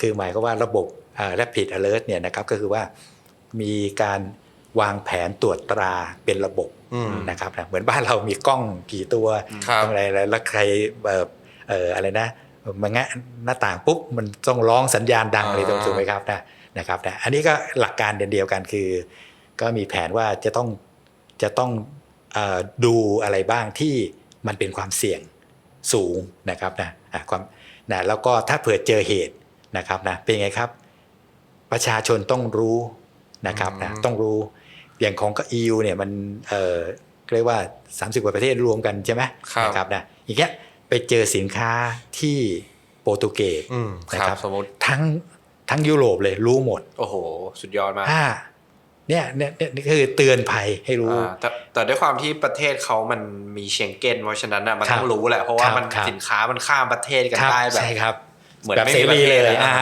คือหมายก็ว่าระบบอ่า Rapid Alert เนี่ยนะครับก็คือว่ามีการวางแผนตรวจตราเป็นระบบอืมนะครับนะเหมือนบ้านเรามีกล้องกี่ตัวครับอะไรอะไรแล้วใครเอ่อเอ่ออะไรนะมาแงะหน้าต่างปุ๊บมันต้องร้องสัญญาณดังเลยอ่าถูกไหมครับนะนะครับนะอันนี้ก็หลักการเดียวกันคือ ก็มีแผนว่าจะต้องจะต้องเออดูอะไรบ้างที่มันเป็นความเสี่ยงสูงนะครับนะอะความนะแล้วก็ถ้าเผื่อเจอเหตุ นะครับนะเป็นไงครับ ประชาชนต้องรู้นะครับนะอืมต้องรู้อย่างของก็ EU เนี่ยมันเอ่อเรียกว่า 30 กว่าประเทศรวมกันใช่ไหมครับนะครับนะอย่างเงี้ยไปเจอสินค้าที่โปรตุเกสอืมนะคครัรับบสมมติทั้งทั้งยุโรปเลยรู้หมด โอ้โห สุดยอดมากอ่าเนี่ยเนี่ยเนี่ยนี่คือเตือนภัยให้รู้อ่าแต่แต่ด้วยความที่ประเทศเขามันมีเชงเก้นเพราะฉะนั้นน่ะมันครับต้องรู้แหละเพราะว่าครับมันครับสินค้ามันข้ามประเทศกันครับได้แบบใช่ครับ เหมือนแบบไม่เสมีประรีเทเลศยเลยอ่า